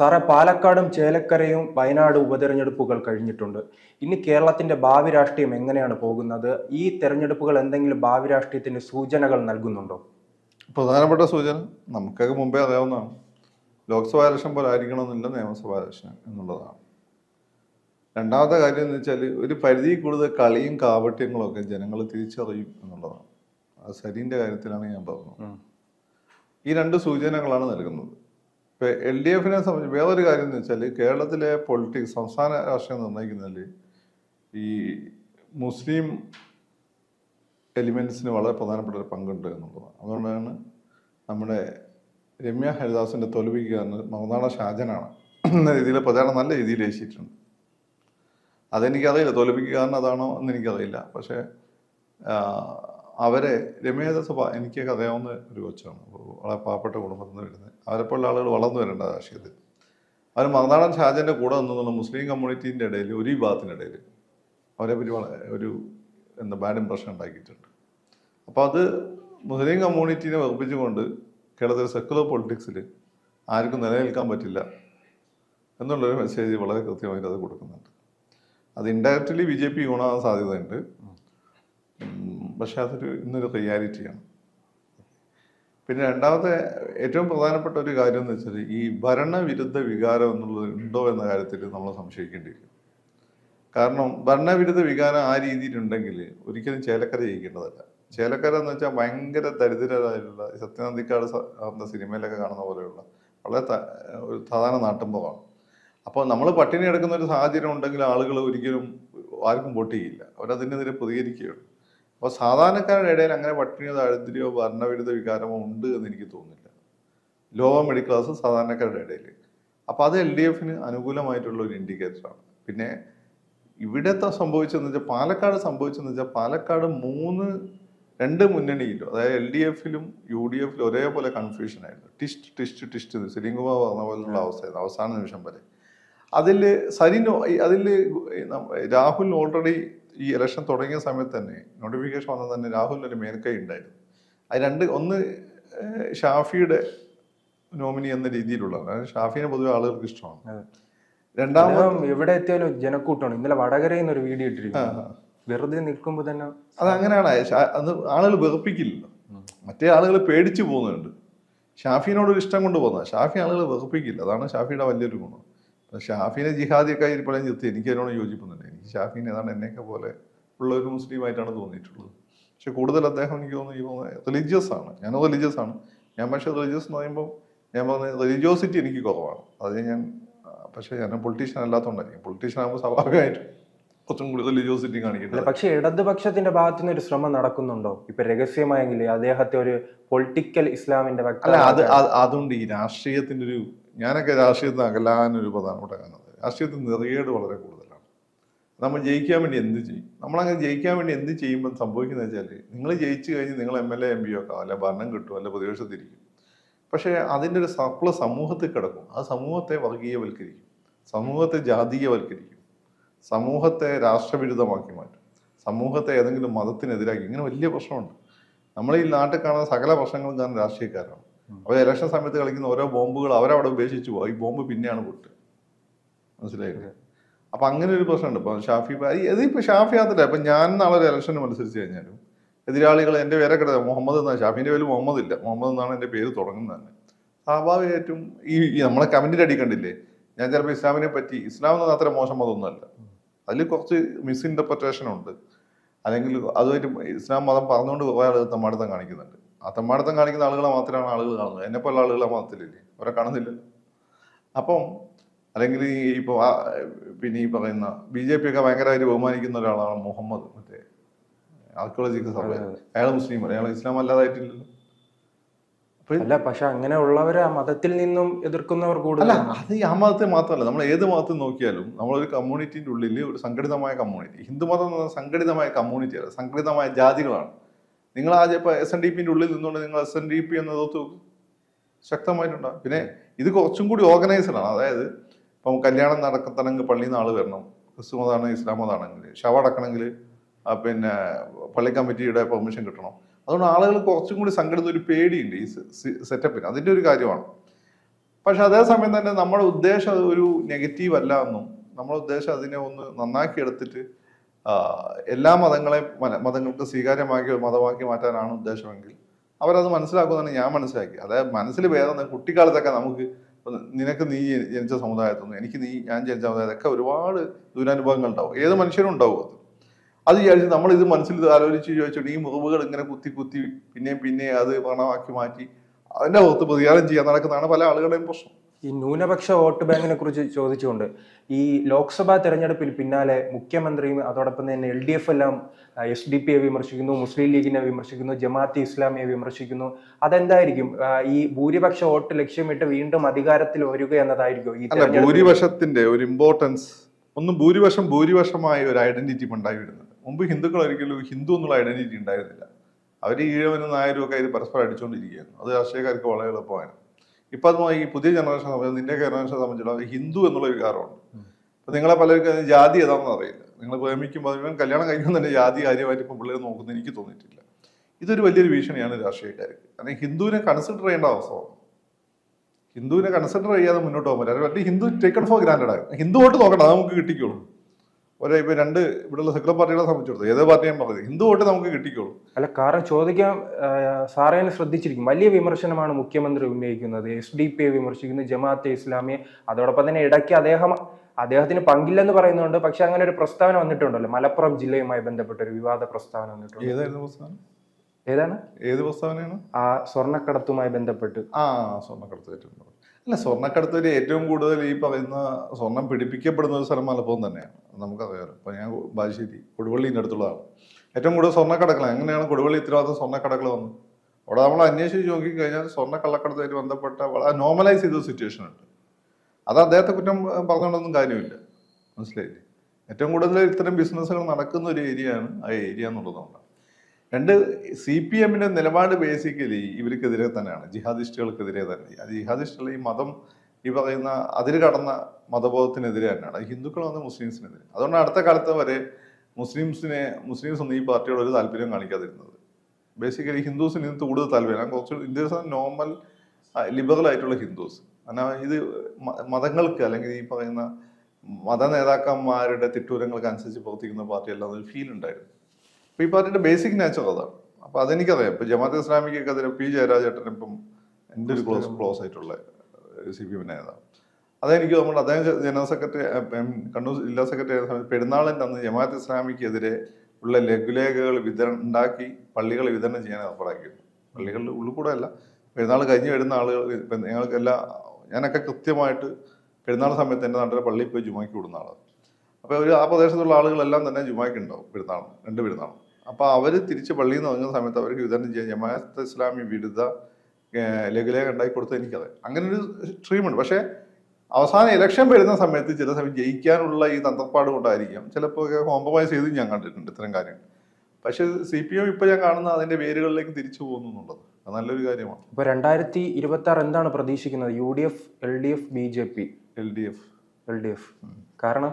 സാറേ പാലക്കാടും ചേലക്കരയും വയനാട് ഉപതെരഞ്ഞെടുപ്പുകൾ കഴിഞ്ഞിട്ടുണ്ട്. ഇനി കേരളത്തിന്റെ ഭാവി രാഷ്ട്രീയം എങ്ങനെയാണ് പോകുന്നത്? ഈ തെരഞ്ഞെടുപ്പുകൾ എന്തെങ്കിലും ഭാവി രാഷ്ട്രീയത്തിന് സൂചനകൾ നൽകുന്നുണ്ടോ? പ്രധാനപ്പെട്ട സൂചന നമുക്കൊക്കെ മുമ്പേ അറിയാവുന്നതാണ്. ലോക്സഭാ ഇലക്ഷൻ പോലെ ആയിരിക്കണമെന്നില്ല നിയമസഭാ ഇലക്ഷൻ എന്നുള്ളതാണ്. രണ്ടാമത്തെ കാര്യം എന്ന് വെച്ചാൽ ഒരു പരിധി കൂടുതൽ കളിയും കാപട്യങ്ങളും ഒക്കെ ജനങ്ങൾ തിരിച്ചറിയും എന്നുള്ളതാണ്. അത് സരീന്റെ കാര്യത്തിലാണ് ഞാൻ പറഞ്ഞത്. ഈ രണ്ട് സൂചനകളാണ് നൽകുന്നത്. ഇപ്പൊ എൽ ഡി എഫിനെ സംബന്ധിച്ച് വേറൊരു കാര്യം എന്ന് വെച്ചാൽ കേരളത്തിലെ പൊളിറ്റിക്സ് സംസ്ഥാന രാഷ്ട്രീയം നിർണയിക്കുന്നതിൽ ഈ മുസ്ലിം എലിമെൻസിന് വളരെ പ്രധാനപ്പെട്ട ഒരു പങ്കുണ്ട് എന്നുള്ളതാണ്. അതുകൊണ്ടാണ് നമ്മുടെ രമ്യ ഹരിദാസിന്റെ തോൽവിക്ക് കാരണം മറുനാട ഷാജനാണ് എന്ന രീതിയിൽ പ്രചാരണം നല്ല രീതിയിൽ ഏശിയിട്ടുണ്ട് അതെനിക്കറിയില്ല തോൽപ്പിക്കുക കാരണം അതാണോ എന്ന് എനിക്കറിയില്ല. പക്ഷേ അവരെ രമ്യഹരിദാസ് സഭ എനിക്കൊക്കെ അറിയാവുന്ന ഒരു കൊച്ചാണ്. വളരെ പാവപ്പെട്ട കുടുംബത്തിൽ നിന്ന് വരുന്നത്. അവരെപ്പോലുള്ള ആളുകൾ വളർന്നു വരേണ്ട രാഷ്ട്രീയത്തിൽ. അവർ മറുനാടൻ ഷാജന്റെ കൂടെ നിന്നുള്ള മുസ്ലിം കമ്മ്യൂണിറ്റീന്റെ ഇടയിൽ ഒരു വിഭാഗത്തിന്റെ ഇടയിൽ അവരെ പറ്റി ഒരു എന്താ ബാഡ് ഇമ്പ്രഷൻ ഉണ്ടാക്കിയിട്ടുണ്ട്. അപ്പോൾ അത് മുസ്ലിം കമ്മ്യൂണിറ്റീനെ വകുപ്പിച്ചുകൊണ്ട് കേരളത്തിലെ സെക്കുലർ പൊളിറ്റിക്സിൽ ആർക്കും നിലനിൽക്കാൻ പറ്റില്ല എന്നുള്ളൊരു മെസ്സേജ് വളരെ കൃത്യമായിട്ട് അത് കൊടുക്കുന്നുണ്ട്. അത് ഇൻഡയറക്റ്റ്ലി ബി ജെ പി ഗുണാകാൻ സാധ്യതയുണ്ട്. പക്ഷെ അതൊരു ഇന്നൊരു റിയാലിറ്റിയാണ് പിന്നെ രണ്ടാമത്തെ ഏറ്റവും പ്രധാനപ്പെട്ട ഒരു കാര്യം എന്ന് വെച്ചാൽ ഈ ഭരണവിരുദ്ധ വികാരം എന്നുള്ളത് ഉണ്ടോ എന്ന കാര്യത്തിൽ നമ്മൾ സംശയിക്കേണ്ടിയിരിക്കും. കാരണം ഭരണവിരുദ്ധ വികാരം ആ രീതിയിലുണ്ടെങ്കിൽ ഒരിക്കലും ചേലക്കര ജയിക്കേണ്ടതല്ല. ചേലക്കര എന്ന് വെച്ചാൽ ഭയങ്കര ദരിദ്രരായിട്ടുള്ള സത്യനന്ദിക്കാട് എന്ന സിനിമയിലൊക്കെ കാണുന്ന പോലെയുള്ള വളരെ ഒരു സാധാരണ നാട്ടുമ്പമാണ് അപ്പോൾ നമ്മൾ പട്ടിണി എടുക്കുന്ന ഒരു സാഹചര്യം ഉണ്ടെങ്കിൽ ആളുകൾ ഒരിക്കലും ആർക്കും വോട്ട് ചെയ്യില്ല. അവരതിനെതിരെ പ്രതികരിക്കുകയുള്ളൂ. അപ്പോൾ സാധാരണക്കാരുടെ ഇടയിൽ അങ്ങനെ പട്ടിണിയോ ദാരിദ്ര്യമോ ഭരണവിരുദ്ധ വികാരമോ ഉണ്ട് എന്ന് എനിക്ക് തോന്നുന്നില്ല. ലോവർ മിഡിൽ ക്ലാസ് സാധാരണക്കാരുടെ ഇടയിൽ. അപ്പോൾ അത് എൽ ഡി എഫിന് അനുകൂലമായിട്ടുള്ള ഒരു ഇൻഡിക്കേറ്ററാണ് പിന്നെ ഇവിടത്തെ സംഭവിച്ചതെന്ന് വെച്ചാൽ പാലക്കാട് സംഭവിച്ചതെന്ന് വെച്ചാൽ പാലക്കാട് മൂന്ന് രണ്ട് മുന്നണിയിലും അതായത് എൽ ഡി എഫിലും യു ഡി എഫിലും ഒരേപോലെ കൺഫ്യൂഷൻ ആയിരുന്നു. Twist twist twist Saleem Kumar പറഞ്ഞ പോലുള്ള അവസ്ഥയായിരുന്നു അവസാന നിമിഷം വരെ. അതിൽ സരിനോ അതിൽ രാഹുൽ ഓൾറെഡി ഈ ഇലക്ഷൻ തുടങ്ങിയ സമയത്ത് തന്നെ നോട്ടിഫിക്കേഷൻ വന്ന തന്നെ രാഹുലിന് ഒരു മേൽക്കൈ ഉണ്ടായിരുന്നു. അത് രണ്ട് ഒന്ന് ഷാഫിയുടെ നോമിനി എന്ന രീതിയിലുള്ളതാണ്. ഷാഫിനെ പൊതുവെ ആളുകൾക്ക് ഇഷ്ടമാണ്. രണ്ടാമത് എവിടെ എത്തിയാലും ജനക്കൂട്ടമാണ് ഇന്നലെ വടകരയിൽ നിന്ന് ഒരു വീഡിയോ ഇട്ടിരിക്കുന്നു വെറുതെ നിൽക്കുമ്പോൾ തന്നെ അത് അങ്ങനെയാണ്. അത് ആളുകൾ വെറുപ്പിക്കില്ലല്ലോ. മറ്റേ ആളുകൾ പേടിച്ചു പോകുന്നുണ്ട്. ഷാഫിനോട് ഒരു ഇഷ്ടം കൊണ്ട് പോകുന്നത്. ഷാഫി ആളുകൾ വെറുപ്പിക്കില്ല. അതാണ് ഷാഫിയുടെ വലിയൊരു ഗുണം. ഷാഫിനെ ജിഹാദിയൊക്കെ ഇപ്പോഴും ചെത്തി എനിക്ക് അതിനോട് യോജിപ്പുന്നുണ്ട്. ഷാഫിനെ ഏതാണ്ട് എന്നെയൊക്കെ പോലെ ഉള്ള ഒരു മുസ്ലിമായിട്ടാണ് തോന്നിയിട്ടുള്ളത്. പക്ഷെ കൂടുതൽ അദ്ദേഹം എനിക്ക് തോന്നുന്നു ഈ റിലീജിയസ് ആണ്. ഞാൻ റിലീജിയസ് ആണ്. ഞാൻ പക്ഷേ റിലീജിയസ് എന്ന് പറയുമ്പോൾ ഞാൻ പറഞ്ഞ റിലീജിയോസിറ്റി എനിക്ക് കുറവാണ്. അത് ഞാൻ പക്ഷേ ഞാൻ പൊളിറ്റീഷ്യൻ അല്ലാത്തതുകൊണ്ടായിരിക്കും പൊളിറ്റീഷ്യൻ ആകുമ്പോൾ സ്വാഭാവികമായിട്ടും കുറച്ചും കൂടി റിലീജിയോസിറ്റി കാണിക്കുന്നത് പക്ഷേ പക്ഷെ ഇടതുപക്ഷത്തിന്റെ ഭാഗത്തു നിന്ന് ഒരു ശ്രമം നടക്കുന്നുണ്ടോ? ഇപ്പൊ രഹസ്യമായെങ്കിൽ അദ്ദേഹത്തെ ഒരു പൊളിറ്റിക്കൽ ഇസ്ലാമിന്റെ അല്ല അത് അത് അതുകൊണ്ട് ഈ രാഷ്ട്രീയത്തിന്റെ ഒരു ഞാനൊക്കെ രാഷ്ട്രീയത്തിന് അകലാനൊരു പ്രധാനപ്പെട്ട കാരണം. രാഷ്ട്രീയത്തിൽ നിറയേട് വളരെ കൂടുതലാണ്. നമ്മൾ ജയിക്കാൻ വേണ്ടി എന്ത് ചെയ്യും? നമ്മളങ്ങനെ ജയിക്കാൻ വേണ്ടി എന്ത് ചെയ്യുമ്പോൾ സംഭവിക്കുന്നത് വെച്ചാൽ നിങ്ങൾ ജയിച്ചു കഴിഞ്ഞ് നിങ്ങൾ M L A M P ഒക്കെ അല്ല ഭരണം കിട്ടും അല്ല പ്രതിപക്ഷത്തിരിക്കും. പക്ഷേ അതിന്റെ ഒരു സപ്ല സമൂഹത്തിൽ കിടക്കും. ആ സമൂഹത്തെ വർഗീയവൽക്കരിക്കും. സമൂഹത്തെ ജാതീയവൽക്കരിക്കും. സമൂഹത്തെ രാഷ്ട്രവിരുദ്ധമാക്കി മാറ്റും. സമൂഹത്തെ ഏതെങ്കിലും മതത്തിനെതിരാക്കി. ഇങ്ങനെ വലിയ പ്രശ്നമുണ്ട്. നമ്മൾ ഈ നാട്ടിൽ കാണുന്ന സകല പ്രശ്നങ്ങളും കാരണം രാഷ്ട്രീയക്കാരാണ്. അവർ ഇലക്ഷൻ സമയത്ത് കളിക്കുന്ന ഓരോ ബോംബുകൾ അവരവിടെ ഉപേക്ഷിച്ചു പോകും ഈ ബോംബ് പിന്നെയാണ് പൊട്ടുക. മനസ്സിലായില്ലേ? അപ്പൊ അങ്ങനെ ഒരു പ്രശ്നമുണ്ട്. ഇപ്പൊ ഷാഫി ഭായ് ഇതിപ്പോ ഷാഫി മാത്രല്ല ഇപ്പൊ ഞാൻ നാളെ ഒരു ഇലക്ഷന് മത്സരിച്ച് കഴിഞ്ഞാലും എതിരാളികൾ എന്റെ പേരെ കിട മുഹമ്മദ് എന്നാണ് ഷാഫിന്റെ പേര് മുഹമ്മദ് ഇല്ല. മുഹമ്മദ് എന്നാണ് എന്റെ പേര് തുടങ്ങുന്നത് തന്നെ. സ്വാഭാവികമായിട്ടും ഈ നമ്മളെ അടി കണ്ടില്ലേ? ഞാൻ ചിലപ്പോൾ ഇസ്ലാമിനെ പറ്റി ഇസ്ലാം എന്നത് അത്ര മോശം മതമൊന്നുമല്ല. അതിൽ കുറച്ച് മിസ്ഇന്റർപ്രറ്റേഷൻ ഉണ്ട്. അല്ലെങ്കിൽ അതുമായിട്ട് ഇസ്ലാം മതം പറഞ്ഞുകൊണ്ട് കുറേ ആളുകൾ തമ്മാടത്തം കാണിക്കുന്നുണ്ട്. ആ തമ്മാടത്തം കാണിക്കുന്ന ആളുകളെ മാത്രമാണ് ആളുകൾ കാണുന്നത്. എന്നെ ആളുകളെ മതത്തിലില്ലേ അവരെ കാണുന്നില്ലല്ലോ. അപ്പം അല്ലെങ്കിൽ ഈ ഇപ്പോൾ പിന്നെ ഈ പറയുന്ന ബി ജെ പി ഒക്കെ ഭയങ്കരമായിട്ട് ബഹുമാനിക്കുന്ന ഒരാളാണ് മുഹമ്മദ്. മറ്റേ ആർക്കിയോളജിക്കൽ സർവേ അയാൾ മുസ്ലിം അയാൾ ഇസ്ലാം അല്ലാതായിട്ടില്ലല്ലോ. അല്ല പക്ഷെ അങ്ങനെ ഉള്ളവരെ ആ മതത്തിൽ നിന്നും എതിർക്കുന്നവർ അല്ല അത് ആ മതത്തെ മാത്രമല്ല നമ്മൾ ഏത് മതത്തിൽ നോക്കിയാലും നമ്മളൊരു കമ്മ്യൂണിറ്റിന്റെ ഉള്ളിൽ ഒരു സംഘടിതമായ കമ്മ്യൂണിറ്റി ഹിന്ദു മതം എന്ന് പറഞ്ഞാൽ സംഘടിതമായ കമ്മ്യൂണിറ്റി അല്ല സംഘടിതമായ ജാതികളാണ്. നിങ്ങൾ ആദ്യം ഇപ്പൊ എസ് എൻ ഡി പിന്റെ ഉള്ളിൽ നിന്നുകൊണ്ട് നിങ്ങൾ എസ് എൻ ഡി പി എന്നത് ശക്തമായിട്ടുണ്ടാകും. പിന്നെ ഇത് കുറച്ചും കൂടി ഓർഗനൈസ്ഡ് ആണ്. അതായത് ഇപ്പം കല്യാണം നടക്കത്തണമെങ്കിൽ പള്ളിയിൽ നിന്ന് ആൾ വരണം. ക്രിസ്തു മതമാണെങ്കിൽ ഇസ്ലാം മതമാണെങ്കിൽ ശവ അടക്കണമെങ്കിൽ പിന്നെ പള്ളി കമ്മിറ്റിയുടെ പെർമിഷൻ കിട്ടണം. അതുകൊണ്ട് ആളുകൾ കുറച്ചും കൂടി സംഘടിത ഒരു പേടിയുണ്ട് ഈ സെറ്റപ്പിന്. അതിന്റെ ഒരു കാര്യമാണ്. പക്ഷെ അതേസമയം തന്നെ നമ്മുടെ ഉദ്ദേശം ഒരു നെഗറ്റീവ് അല്ല എന്നും നമ്മുടെ ഉദ്ദേശം അതിനെ ഒന്ന് നന്നാക്കി എടുത്തിട്ട് എല്ലാ മതങ്ങളെ മതങ്ങൾക്ക് സ്വീകാര്യമാക്കി മതമാക്കി മാറ്റാനാണ് ഉദ്ദേശമെങ്കിൽ അവരത് മനസ്സിലാക്കുമെന്നാണ് ഞാൻ മനസ്സിലാക്കി അതായത് മനസ്സിൽ ഭേദം കുട്ടിക്കാലത്തൊക്കെ നമുക്ക് നിനക്ക് നീ ജനിച്ച സമുദായത്തിൽ നിന്ന് എനിക്ക് നീ ഞാൻ ജനിച്ച സമുദായത്തൊക്കെ ഒരുപാട് ദുരനുഭവങ്ങൾ ഉണ്ടാവും ഏത് മനുഷ്യനും ഉണ്ടാവും അത്. അത് വിചാരിച്ച് നമ്മൾ ഇത് മനസ്സിൽ ആലോചിച്ച് ചോദിച്ചോണ്ട് ഈ മുറിവുകൾ ഇങ്ങനെ കുത്തി കുത്തി പിന്നെയും പിന്നെയും അത് പണമാക്കി മാറ്റി അതിന്റെ പുറത്ത് പ്രതികാരം ചെയ്യാൻ നടക്കുന്നതാണ് പല ആളുകളുടെയും പ്രശ്നം. ഈ ന്യൂനപക്ഷ വോട്ട് ബാങ്കിനെ കുറിച്ച് ചോദിച്ചുകൊണ്ട് ഈ ലോക്സഭാ തെരഞ്ഞെടുപ്പിൽ പിന്നാലെ മുഖ്യമന്ത്രിയും അതോടൊപ്പം തന്നെ എൽ ഡി എഫ് എല്ലാം എസ് ഡി പിയെ വിമർശിക്കുന്നു മുസ്ലിം ലീഗിനെ വിമർശിക്കുന്നു ജമാഅത്ത് ഇസ്ലാമിയെ വിമർശിക്കുന്നു. അതെന്തായിരിക്കും? ഈ ഭൂരിപക്ഷ വോട്ട് ലക്ഷ്യമിട്ട് വീണ്ടും അധികാരത്തിൽ വരിക എന്നതായിരിക്കും ഈ ഭൂരിപക്ഷത്തിന്റെ ഒരു ഇമ്പോർട്ടൻസ് ഒന്നും ഭൂരിപക്ഷം ഭൂരിപക്ഷമായ ഒരു ഐഡന്റിറ്റി ഉണ്ടായി വരുന്നത്. മുമ്പ് ഹിന്ദുക്കൾ ഒരിക്കലും ഹിന്ദു എന്നുള്ള ഐഡന്റിറ്റി ഉണ്ടായിരുന്നില്ല. അവർ ഈഴവനും നായരും ഒക്കെ ഇത് പരസ്പരം അടിച്ചുകൊണ്ടിരിക്കുകയായിരുന്നു അത് രാഷ്ട്രീയക്കാർക്ക് വളരെ എളുപ്പമാണ് ഇപ്പൊ അത് ഈ പുതിയ ജനറേഷൻ സംബന്ധിച്ച് നിന്റെ ജനറേഷനെ സംബന്ധിച്ചിടത്തോളം ഹിന്ദു എന്നുള്ള വികാരമുണ്ട്. അപ്പൊ നിങ്ങളെ പലർക്കും അതിന് ജാതി ഏതാണെന്ന് അറിയില്ല. നിങ്ങൾ പ്രേമിക്കുമ്പോൾ ഇവൻ കല്യാണം കഴിക്കുമ്പോൾ തന്നെ ജാതി കാര്യമായിട്ട് ഇപ്പം പിള്ളേർ നോക്കുന്നത് എനിക്ക് തോന്നിയിട്ടില്ല. ഇതൊരു വലിയൊരു ഭീഷണിയാണ് രാഷ്ട്രീയക്കാർക്ക്. കാരണം ഹിന്ദുവിനെ കൺസിഡർ ചെയ്യേണ്ട അവസരമാണ് ഹിന്ദുവിനെ കൺസിഡർ ചെയ്യാതെ മുന്നോട്ട് പോകാൻ പറ്റില്ല ഹിന്ദു ടേക്കൺ ഫോർ ഗ്രാൻഡഡ് ആണ് ഹിന്ദു വോട്ട് നോക്കണ്ട അത് നമുക്ക് കിട്ടിക്കോളൂ. ഒരേ ഇപ്പൊ രണ്ട് ഇവിടെയുള്ള സെക്കുലർ പാർട്ടികളെ സംബന്ധിച്ചിടത്തോളം ഏതോ പാർട്ടി ഞാൻ പറഞ്ഞത് ഹിന്ദു വോട്ട് നമുക്ക് കിട്ടിക്കോളൂ. അല്ല കാരണം ചോദിക്കാൻ സാറേ ശ്രദ്ധിച്ചിരിക്കും. വലിയ വിമർശനമാണ് മുഖ്യമന്ത്രി ഉന്നയിക്കുന്നത്. എസ് ഡി പിയെ വിമർശിക്കുന്നു ജമാഅത്തെ ഇസ്ലാമിയെ. അതോടൊപ്പം തന്നെ ഇടയ്ക്ക് അദ്ദേഹം അദ്ദേഹത്തിന് പങ്കില്ലെന്ന് പറയുന്നുണ്ട്. പക്ഷെ അങ്ങനെ ഒരു പ്രസ്താവന വന്നിട്ടുണ്ടല്ലോ. മലപ്പുറം ജില്ലയുമായി ബന്ധപ്പെട്ട ഒരു വിവാദ പ്രസ്താവന വന്നിട്ടുണ്ട്. ഏതായിരുന്നു പ്രസ്താവന? ഏതാണ്? ഏത് പ്രസ്താവനയാണ്? ആ സ്വർണക്കടത്തുമായി ബന്ധപ്പെട്ട്. ആ സ്വർണക്കടത്ത് അല്ല സ്വർണക്കടത്തിൽ ഏറ്റവും കൂടുതൽ ഈ പറയുന്ന സ്വർണം പിടിപ്പിക്കപ്പെടുന്ന ഒരു സ്ഥലം മലപ്പുറം തന്നെയാണ്. നമുക്കറിയാമല്ലോ ഇപ്പം ഞാൻ ബാലുശ്ശേരി കൊടുവള്ളീന്റെ അടുത്തുള്ളതാണ്. ഏറ്റവും കൂടുതൽ സ്വർണക്കടക്കൾ എങ്ങനെയാണ് കൊടുവള്ളി ഇത്തരവാദിത്തം സ്വർണക്കടകൾ വന്നത് അവിടെ നമ്മൾ അന്വേഷിച്ച് നോക്കിക്കഴിഞ്ഞാൽ സ്വർണ കള്ളക്കടത്തുമായിട്ട് ബന്ധപ്പെട്ട വളരെ നോർമലൈസ് ചെയ്ത സിറ്റുവേഷൻ ഉണ്ട്. അത് അദ്ദേഹത്തെ കുറ്റം പറഞ്ഞുകൊണ്ടൊന്നും കാര്യമില്ല. മനസ്സിലായില്ലേ? ഏറ്റവും കൂടുതൽ ഇത്തരം ബിസിനസ്സുകൾ നടക്കുന്ന ഒരു ഏരിയയാണ് ആ ഏരിയ എന്നുള്ളതുകൊണ്ട് രണ്ട് സി പി എമ്മിന്റെ നിലപാട് ബേസിക്കലി ഇവർക്കെതിരെ തന്നെയാണ്. ജിഹാദിസ്റ്റുകൾക്കെതിരെ തന്നെ. അത് ജിഹാദിസ്റ്റുകൾ ഈ മതം ഈ പറയുന്ന അതിര് കടന്ന മതബോധത്തിനെതിരെ തന്നെയാണ്. ഹിന്ദുക്കൾ വന്ന് മുസ്ലിംസിനെതിരെ. അതുകൊണ്ട് അടുത്ത കാലത്ത് വരെ മുസ്ലിംസിനെ മുസ്ലിംസ് ഒന്നും ഈ പാർട്ടിയോട് ഒരു താല്പര്യം കാണിക്കാതിരുന്നത്. ബേസിക്കലി ഹിന്ദുസിന് ഇതിന് കൂടുതൽ താല്പര്യം കുറച്ച് ഇന്ത്യസ് നോർമൽ ലിബറൽ ആയിട്ടുള്ള ഹിന്ദുസ്. കാരണം ഇത് മതങ്ങൾക്ക് അല്ലെങ്കിൽ ഈ പറയുന്ന മത നേതാക്കന്മാരുടെ തിട്ടൂരങ്ങൾക്ക് അനുസരിച്ച് പ്രവർത്തിക്കുന്ന പാർട്ടിയല്ല എന്നൊരു ഫീൽ ഉണ്ടായിരുന്നു. അപ്പൊ ഈ പാർട്ടിയുടെ ബേസിക് നേച്ചർ അതാണ് അപ്പൊ അതെനിക്കറിയാം. ഇപ്പൊ ജമാഅത്ത് അതിന് പി ജയരാജേട്ടൻ ഇപ്പം എന്റെ ഒരു ക്ലോസ് ക്ലോസ് ആയിട്ടുള്ള സി പി എം നേതാവ് അതെനിക്ക് നമ്മൾ അദ്ദേഹം ജനറൽ സെക്രട്ടറി കണ്ണൂർ ജില്ലാ സെക്രട്ടറി ആയിരുന്ന സമയത്ത് പെരുന്നാളിന്റെ അന്ന് ജമാഅത്ത് ഇസ്ലാമിക്കെതിരെ ഉള്ള ലഘുലേഖകൾ വിതരണം ഉണ്ടാക്കി പള്ളികൾ വിതരണം ചെയ്യാൻ ഏർപ്പാടാക്കിയിരുന്നു. പള്ളികളിൽ ഉള്ളിൽ കൂടെ അല്ല. പെരുന്നാൾ കഴിഞ്ഞ് വരുന്ന ആളുകൾ ഞങ്ങൾക്കെല്ലാം ഞാനൊക്കെ കൃത്യമായിട്ട് പെരുന്നാൾ സമയത്ത് എന്റെ നാട്ടിലെ പള്ളിയിൽ പോയി ജുമാക്കി വിടുന്ന ആളാണ് അപ്പോൾ ഒരു ആ പ്രദേശത്തുള്ള ആളുകളെല്ലാം തന്നെ ജുമാക്ക് ഉണ്ടാവും പെരുന്നാളും രണ്ട് പെരുന്നാളും. അപ്പോൾ അവർ തിരിച്ച് പള്ളിയിൽ നിന്ന് ഇറങ്ങുന്ന സമയത്ത് അവർക്ക് വിതരണം ചെയ്യാൻ ജമാഅത്ത് ഇസ്ലാമി വിരുദ്ധ ലഘുലേഖ ഉണ്ടാക്കി കൊടുത്തത് എനിക്കത് അങ്ങനെ ഒരു സ്ട്രീമുണ്ട് പക്ഷേ അവസാന ഇലക്ഷൻ വരുന്ന സമയത്ത് ചില സമയം ജയിക്കാനുള്ള ഈ തന്ത്രപ്പാട് കൊണ്ടായിരിക്കാം. ചിലപ്പോൾ കോംപ്രമൈസ് ചെയ്തും ഞാൻ കണ്ടിട്ടുണ്ട് ഇത്തരം കാര്യങ്ങൾ. പക്ഷെ സി പി എം ഇപ്പൊ ഞാൻ കാണുന്ന അതിന്റെ വേരുകളിലേക്ക് തിരിച്ചു പോകുന്നു എന്നുള്ളത് അത് നല്ലൊരു കാര്യമാണ്. ഇപ്പൊ രണ്ടായിരത്തി ഇരുപത്തി ആറ് എന്താണ് പ്രതീക്ഷിക്കുന്നത്? U D F L D F B J P? L D F. L D F. കാരണം?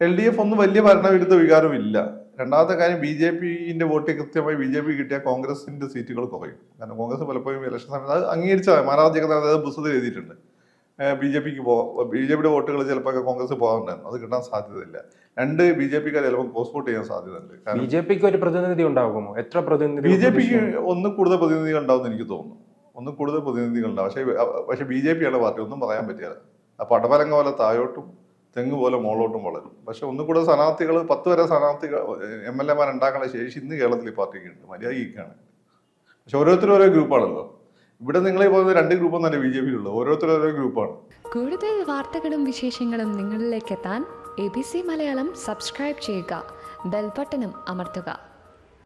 എൽ ഡി എഫ് ഒന്നും വലിയ ഭരണവിരുദ്ധ വികാരം ഇല്ല രണ്ടാമത്തെ കാര്യം ബി ജെ പിന്റെ വോട്ട് കൃത്യമായി ബി ജെ പി കിട്ടിയ കോൺഗ്രസിന്റെ സീറ്റുകൾ കുറയും. കാരണം കോൺഗ്രസ് പലപ്പോഴും ഇലക്ഷൻ സമയത്ത് അത് അംഗീകരിച്ച മഹാരാജ് ജഗന്നാഥ് അത് പുസ്തകത്തിൽ എഴുതിയിട്ടുണ്ട്. ബി ജെ പിക്ക് പോ ബി ജെ പിയുടെ വോട്ടുകൾ ചിലപ്പോൾ കോൺഗ്രസ് പോകാറുണ്ടായിരുന്നു. അത് കിട്ടാൻ സാധ്യതയില്ല. രണ്ട് ബി ജെ പിക്കാർ ചിലപ്പോൾ ക്രോസ് വോട്ട് ചെയ്യാൻ സാധ്യതയുണ്ട് ബി ജെ പിക്ക് ഒരു പ്രതിനിധി ഉണ്ടാകുമോ? എത്ര പ്രതിനിധി ബി ജെ പിക്ക് ഒന്ന് കൂടുതൽ പ്രതിനിധികൾ ഉണ്ടാവും എനിക്ക് തോന്നുന്നു. ഒന്ന് കൂടുതൽ പ്രതിനിധികൾ ഉണ്ടാവും. പക്ഷേ പക്ഷേ ബി ജെ പിയാണ് പാർട്ടി. ഒന്നും പറയാൻ പറ്റില്ല. അപ്പോൾ പടപലങ്ങ പോലെ താഴോട്ടും തെങ്ങ് പോലെ മുകളോട്ടും വളരും. പക്ഷെ ഒന്നും കൂടെ സ്ഥാനാർത്ഥികൾ പത്ത് വരെ സ്ഥാനാർത്ഥികൾ എം എൽ എമാർ ഉണ്ടാക്കാനുള്ള ശേഷി ഇന്ന് കേരളത്തിൽ ഈ പാർട്ടിക്ക് ഉണ്ട്. മര്യാദയ്ക്കാണ്. പക്ഷെ ഓരോരുത്തരും ഓരോ ഗ്രൂപ്പാണല്ലോ. ഇവിടെ നിങ്ങൾ ഈ പറയുന്ന രണ്ട് ഗ്രൂപ്പൊന്നും തന്നെ ബി ജെ പിയിലുള്ളത് ഓരോരുത്തരും ഓരോ ഗ്രൂപ്പാണ്. കൂടുതൽ വാർത്തകളും വിശേഷങ്ങളും നിങ്ങളിലേക്ക് എത്താൻ A B C Malayalam subscribe ചെയ്യുക. ബെൽബട്ടനും അമർത്തുക.